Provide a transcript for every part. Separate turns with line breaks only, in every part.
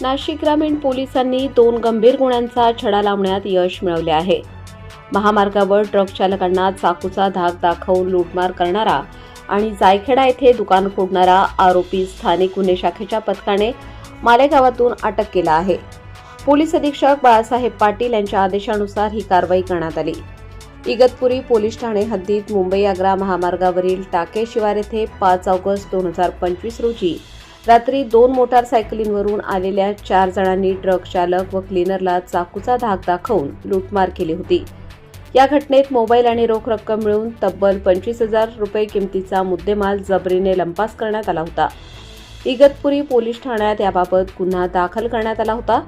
नाशिक ग्रामीण पोलिसांनी दोन गंभीर गुन्ह्यांचा छडा लावण्यात यश मिळवले आहे. महामार्गावर ट्रक चालकांना चाकूचा धाक दाखवून लूटमार करणारा आणि जायखेडा येथे दुकान फोडणारा आरोपी स्थानिक गुन्हे शाखेच्या पथकाने मालेगावातून अटक केला आहे. पोलीस अधीक्षक बाळासाहेब पाटील यांच्या आदेशानुसार ही कारवाई करण्यात आली. इगतपुरी पोलीस ठाणे हद्दीत मुंबई आग्रा महामार्गावरील टाके शिवार येथे पाच ऑगस्ट दोन हजार पंचवीस रोजी रात्री दोन मोटारसायकलींवरून आलेल्या चार जणांनी ट्रक चालक व क्लिनरला चाकूचा धाक दाखवून लूटमार केली होती. या घटनेत मोबाईल आणि रोख रक्कम मिळून तब्बल पंचवीस हजार रुपये किमतीचा मुद्देमाल जबरीने लंपास करण्यात आला होता. इगतपुरी पोलीस ठाण्यात याबाबत गुन्हा दाखल करण्यात आला होता.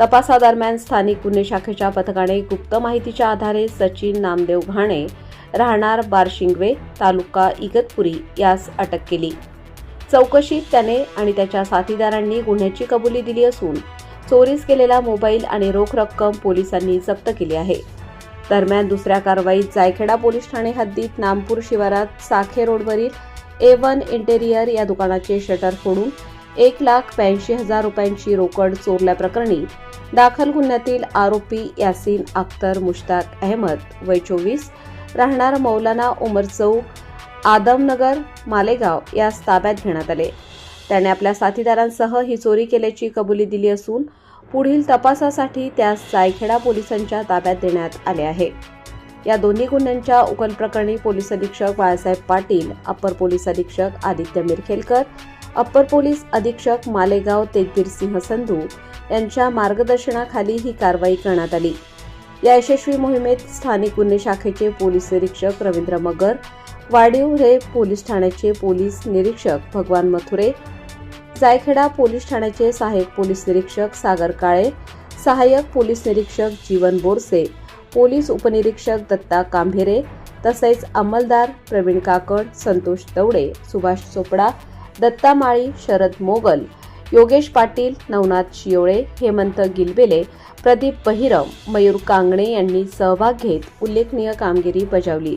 तपासादरम्यान स्थानिक गुन्हे शाखेच्या पथकाने गुप्त माहितीच्या आधारे सचिन नामदेव घाणे राहणार बारशिंगवे तालुका इगतपुरी यास अटक केली. चौकशीत त्याने आणि त्याच्या साथीदारांनी गुन्ह्याची कबुली दिली असून चोरीस केलेला मोबाईल आणि रोख रक्कम पोलिसांनी जप्त केली आहे. दरम्यान दुसऱ्या कारवाईत जायखेडा पोलीस ठाणे हद्दीत नामपूर शिवारात साखे रोडवरील ए वन इंटेरियर या दुकानाचे शटर फोडून एक लाख ब्याऐंशी हजार रुपयांची रोकड चोरल्याप्रकरणी दाखल गुन्ह्यातील आरोपी यासीन अख्तर मुश्ताक अहमद वय चोवीस राहणार मौलाना उमर चौक आदमनगर मालेगाव यास ताब्यात घेण्यात आले. त्याने आपल्या साथीदारांसह ही चोरी केल्याची कबुली दिली असून पुढील तपासासाठी त्यास जायखेडा पोलिसांच्या ताब्यात देण्यात आले आहे. या दोन्ही गुन्ह्यांच्या उकल प्रकरणी पोलीस अधीक्षक बाळासाहेब पाटील अप्पर पोलीस अधीक्षक आदित्य मिरखेलकर अप्पर पोलीस अधीक्षक मालेगाव तेजबीर सिंह संधू यांच्या मार्गदर्शनाखाली ही कारवाई करण्यात आली. या यशस्वी मोहिमेत स्थानिक गुन्हे शाखेचे पोलीस निरीक्षक रवींद्र मगर वाडीव पोलीस ठाण्याचे पोलीस निरीक्षक भगवान मथुरे जायखेडा पोलीस ठाण्याचे सहाय्यक पोलीस निरीक्षक सागर काळे सहाय्यक पोलीस निरीक्षक जीवन बोरसे पोलीस उपनिरीक्षक दत्ता कांभेरे तसेच अंमलदार प्रवीण काकड संतोष दवडे सुभाष चोपडा दत्ता माळी शरद मोगल योगेश पाटील नवनाथ शियोळे हेमंत गिलबेले प्रदीप बहिरम मयूर कांगणे यांनी सहभाग घेत उल्लेखनीय कामगिरी बजावली.